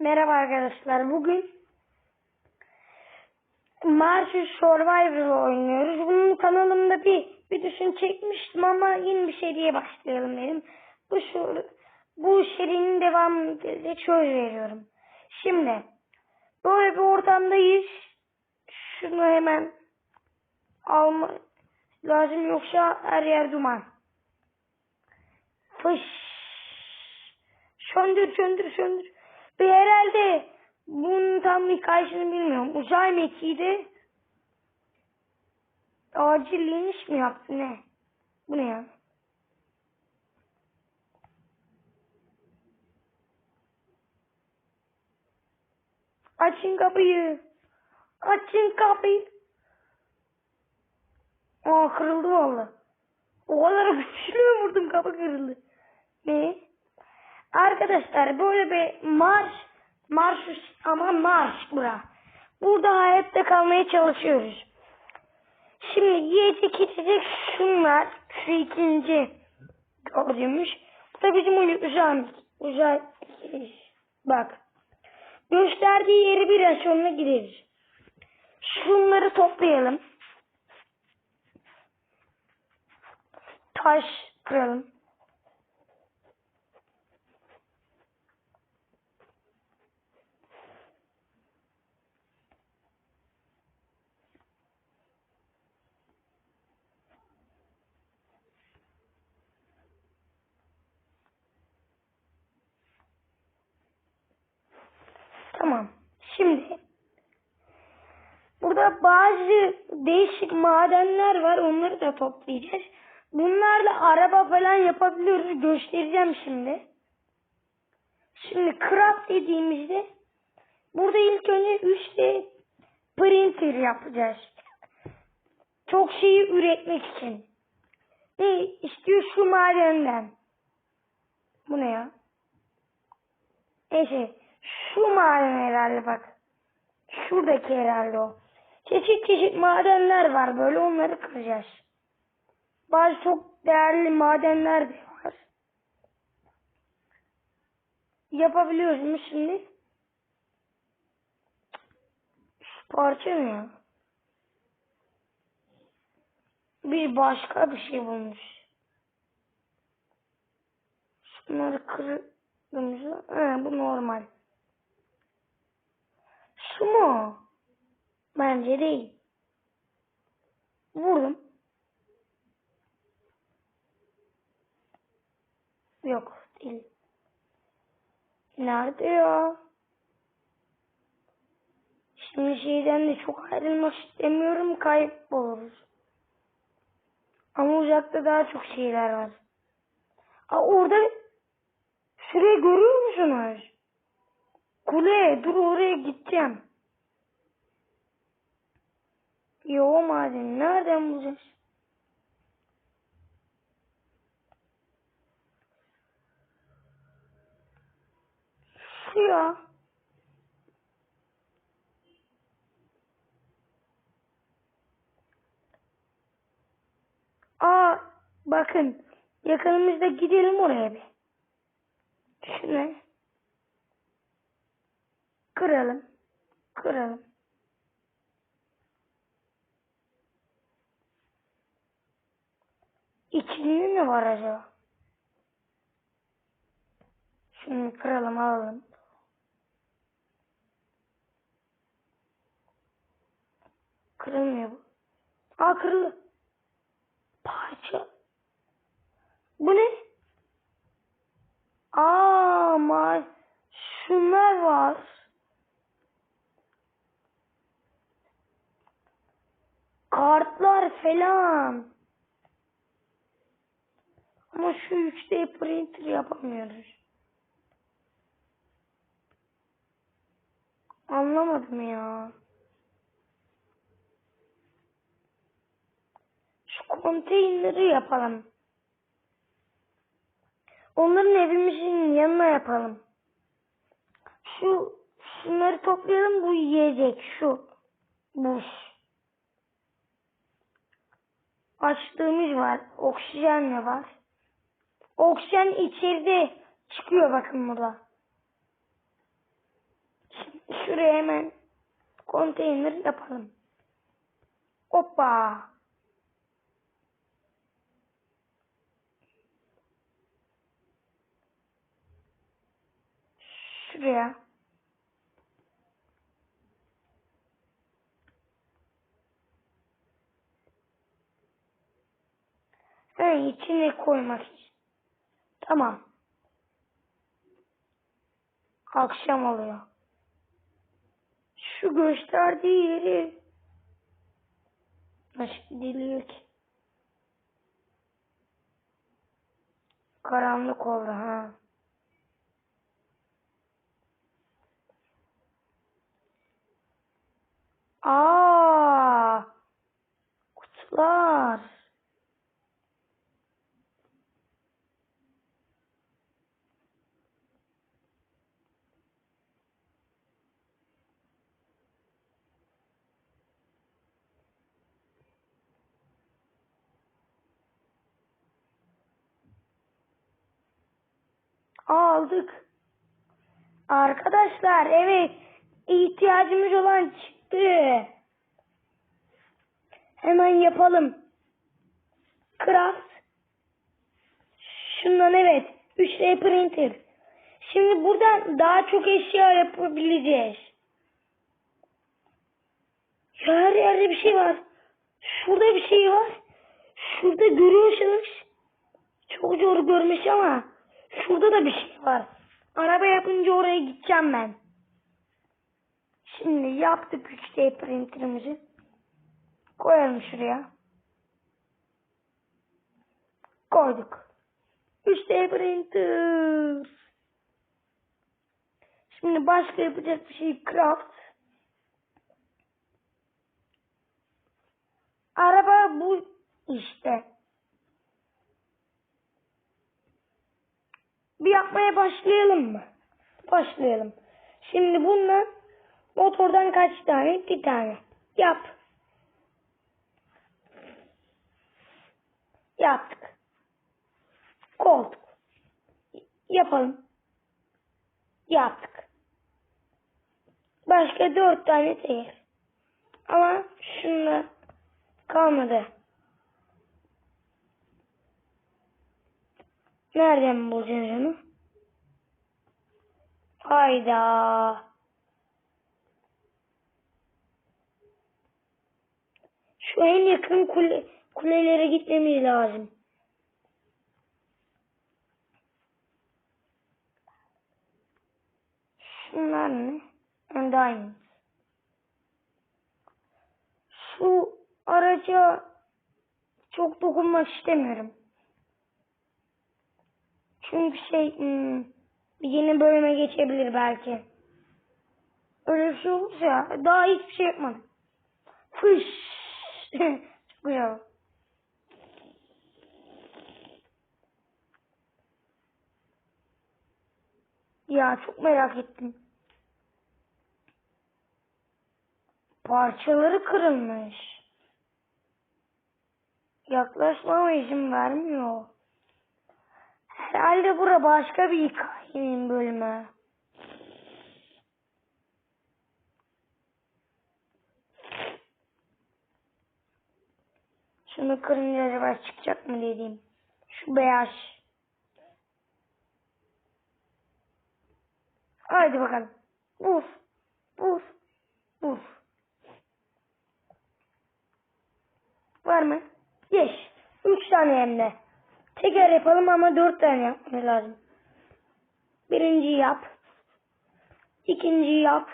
Merhaba arkadaşlar. Bugün Martial Survivor oynuyoruz. Bunun kanalımda bir videosunu çekmiştim ama yeni bir seriye başlayalım dedim. Bu şu, bu serinin devamını söz veriyorum. Şimdi böyle bir ortamdayız. Şunu hemen alma lazım yoksa her yer duman. Fış. Söndür söndür söndür. Ve herhalde bunun tam hikayesini bilmiyorum. Uzay mekiği acil iniş mi yaptı ne? Bu ne ya? Açın kapıyı. Açın kapıyı. Aa kırıldı valla. O kadar güçlü mü vurdum kapı kırıldı. Ne? Arkadaşlar böyle bir marş marş ama marş bura. Burada hayatta kalmaya çalışıyoruz. Şimdi yiyecek içecek şunlar. Şu ikinci gördüğümüz. Bu da bizim uzay uzay bak. Gösterdiği yeri biraz sonra gideriz. Şunları toplayalım. Taş kıralım. Tamam. Şimdi burada bazı değişik madenler var. Onları da toplayacağız. Bunlarla araba falan yapabiliyoruz. Göstereceğim şimdi. Şimdi craft dediğimizde burada ilk önce 3D printer yapacağız. Çok şeyi üretmek için. Ne istiyor şu madenden. Bu ne ya? Neyse. Şu maden herhalde bak. Şuradaki herhalde o. Çeşit çeşit madenler var böyle onları kıracağız. Bazı çok değerli madenler de var. Yapabiliyoruz mu şimdi? Şu parça ne ya? Bir başka bir şey bulmuş. Şunları kırdığımızda, he bu normal. Şu mu? Bence değil. Vurdum. Yok değil. Nerede ya? Şimdi şeyden de çok ayrılmak istemiyorum kayboluruz. Ama uzakta daha çok şeyler var. Aa, orada şurayı görüyor musunuz? Kule dur oraya gideceğim. Yo maden nereden bulacağız? Şu ya. Aa bakın yakınımızda gidelim oraya bir. Şunu kıralım. Kıralım. İçinde mi var acaba? Şunu kıralım alalım. Kırılmıyor bu. Aa kırıldı. Parça. Bu ne? Aa ma şunlar var. Kartlar falan. Ama şu 3D printer yapamıyoruz. Anlamadım ya. Şu konteyneri yapalım. Onların evimizin yanına yapalım. Şu şunları toplayalım bu yiyecek şu. Buz. Açtığımız var. Oksijen de var. Oksijen içeride çıkıyor bakın burada. Şuraya hemen konteyner yapalım. Hoppa. Şuraya. Ha, içine koymak için. Tamam. Akşam oluyor. Şu gösterdiği yeri nasıl gidiliyor ki? Karanlık oldu ha. Aa! Kutular. Aldık. Arkadaşlar evet ihtiyacımız olan çıktı. Hemen yapalım. Craft. Şundan evet. 3D printer. Şimdi buradan daha çok eşya yapabileceğiz. Ya her yerde bir şey var. Şurada bir şey var. Şurada görüyorsunuz. Çok zor görmüş ama şurada da bir şey var. Araba yapınca oraya gideceğim ben. Şimdi yaptık 3D printerimizi. Koyalım şuraya. Koyduk. 3D printer. Şimdi başka yapacak bir şey craft. Araba bu işte. Bir yapmaya başlayalım mı? Başlayalım. Şimdi bununla motordan kaç tane? Bir tane. Yap. Yaptık. Koltuk. Yapalım. Yaptık. Başka dört tane değil. Ama şunlar kalmadı. Nereden bulacağız onu? Hayda. Şu en yakın kule, kulelere gitmemiz lazım. Şunlar ne? And. Şu araca çok dokunmak istemiyorum. Çünkü şey hmm, bir yeni bölüme geçebilir belki. Öyle bir şey olursa daha hiçbir şey yapmadım. Fış. Çok güzel. Ya çok merak ettim. Parçaları kırılmış. Yaklaşmama izin vermiyor. Herhalde bura başka bir hikayenin bölümü. Şunu kırınca acaba çıkacak mı dediğim. Şu beyaz. Haydi bakalım. Buf. Buf. Buf. Var mı? Yes. Üç tane hem de. Teker yapalım ama dört tane yapmamız lazım. Birinci yap. İkinci yap.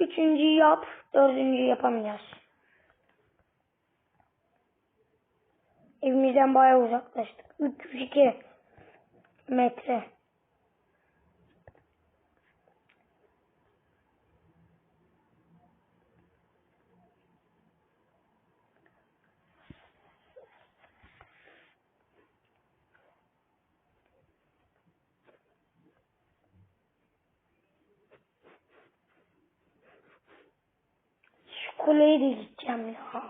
Üçüncü yap. Dördüncü yapamayacağız. Evimizden bayağı uzaklaştık. 302 metre. Şu kuleye de gideceğim ya.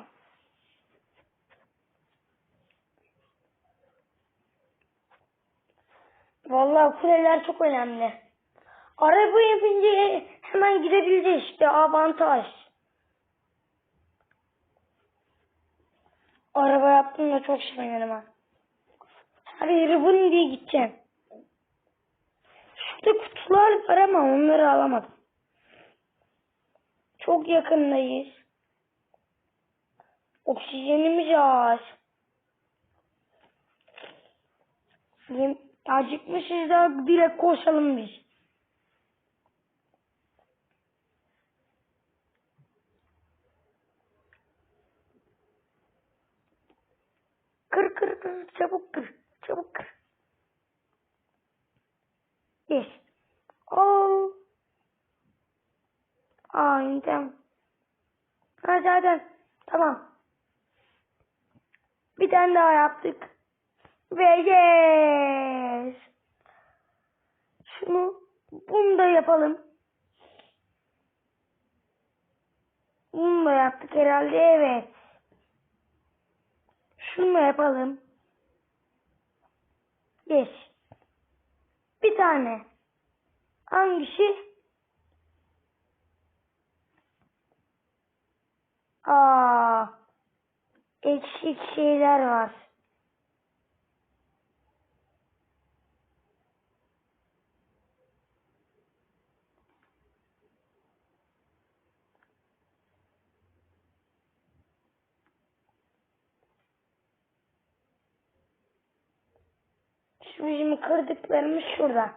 Vallahi kuleler çok önemli. Araba yapınca Hemen gidebileceğiz işte avantaj. Araba yaptım da çok sevinirim ha. Her yere bunun diye gideceğim. Şurada kutular var ama onları alamadım. Çok yakındayız. Oksijenimiz az. Yem- Acıkmışız da direkt koşalım biz. Kır kır kır çabuk kır çabuk kır. Yes. Aa tamam. Ha zaten tamam. Bir tane daha yaptık. Ve yes. Şunu bunu da yapalım. Bunu da yaptık herhalde evet. Şunu da yapalım. Yes. Bir tane. Hangisi? Aa, eksik şeyler var. Şu bizim kırdıklarımız şurada.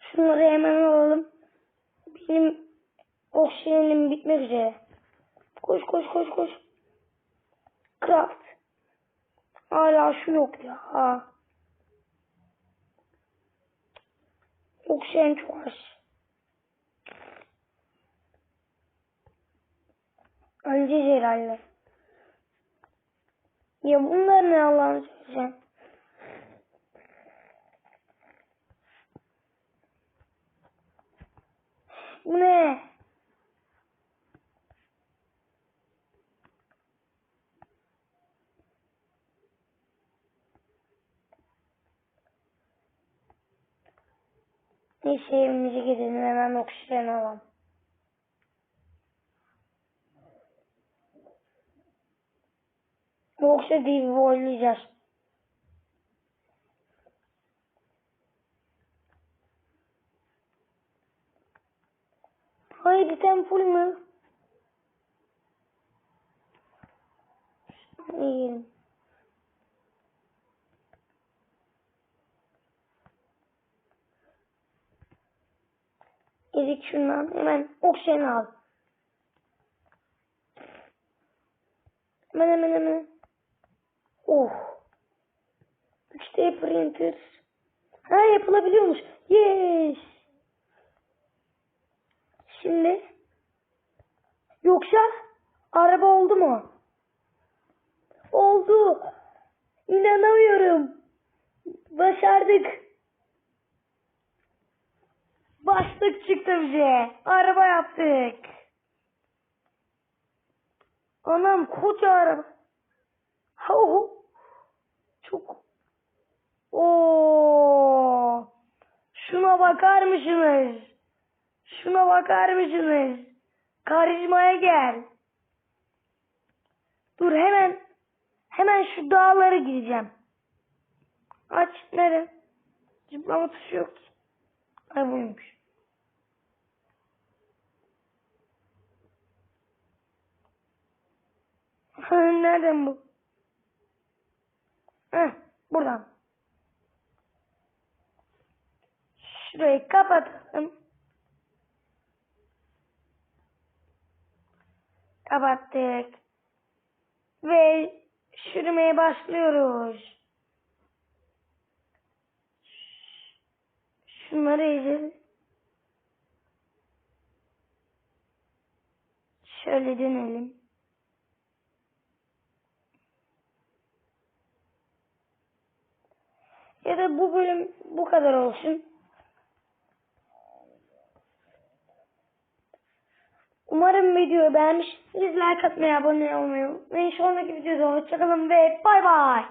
Şunları hemen alalım. Benim oksijenim bitmek üzere. Koş koş koş koş. Craft. Hala şu yok ya. Ha. Oksijen çok az. Öleceğiz herhalde. Ya bunlar ne Allah'ını seversen. Bu ne? Neyse evimize gidelim hemen oksijen alalım. Yoksa divi boylayacağız. Hayır sen full mü? Yiyelim. Yedik şundan hemen oksijen al. Hemen hemen hemen. Oh. 3D printer. Ha yapılabiliyormuş. Yes. Şimdi. Yoksa araba oldu mu? Oldu. İnanamıyorum. Başardık. Bastık çıktı bize. Araba yaptık. Anam koca araba. Ho. Çok. Oo. Şuna bakar mısınız? Şuna bakar mısınız? Karizmaya gel. Dur hemen hemen şu dağlara gideceğim. Aç nere? Zıplama tuşu yok ki. Ay buymuş. Nereden bu? Heh, buradan. Şurayı kapatalım. Kapattık. Ve sürmeye başlıyoruz. Şunları ezelim. Şöyle dönelim. Ya da bu bölüm bu kadar olsun. Umarım videoyu beğenmişsiniz. Like atmayı, abone olmayı unutmayın. Sonraki videoda hoşçakalın ve bay bay.